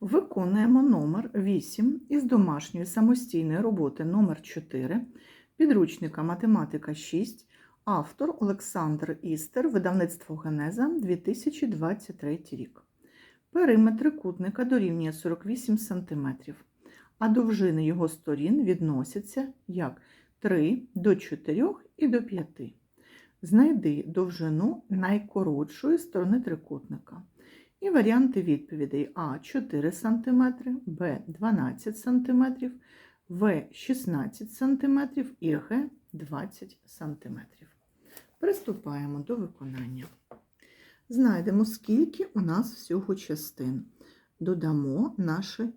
Виконуємо номер 8 із домашньої самостійної роботи номер 4 підручника Математика 6, автор Олександр Істер, видавництво Генеза 2023 рік. Периметр трикутника дорівнює 48 см, а довжини його сторін відносяться як 3 до 4 і до 5. Знайди довжину найкоротшої сторони трикутника. І варіанти відповідей А 4 см, Б 12 см, В 16 см і Г 20 см. Приступаємо до виконання. Знайдемо, скільки у нас всього частин. Додамо наші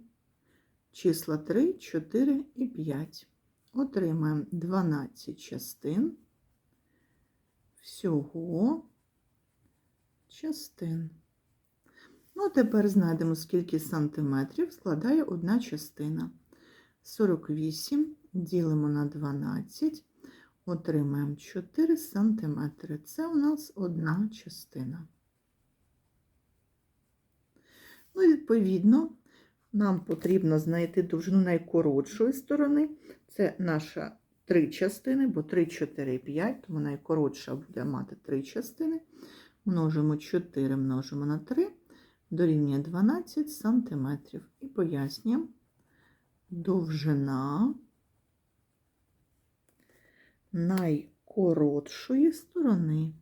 числа 3, 4 і 5. Отримаємо 12 частин всього частин. Ну, тепер знайдемо, скільки сантиметрів складає одна частина. 48 ділимо на 12, отримаємо 4 сантиметри. Це у нас одна частина. Ну, відповідно, нам потрібно знайти довжину найкоротшої сторони. Це наша три частини, бо 3, 4, 5, тому найкоротша буде мати три частини. Множимо 4, множимо на 3 дорівнює 12 сантиметрів. І пояснюємо довжина найкоротшої сторони.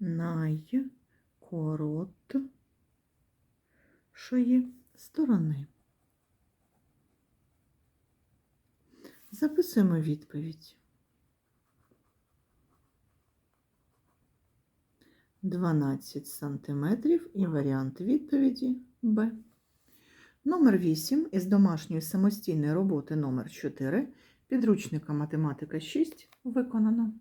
Найкоротшої сторони. Записуємо відповідь. 12 сантиметрів і варіант відповіді Б. Номер 8 із домашньої самостійної роботи номер 4 підручника математика 6 виконано.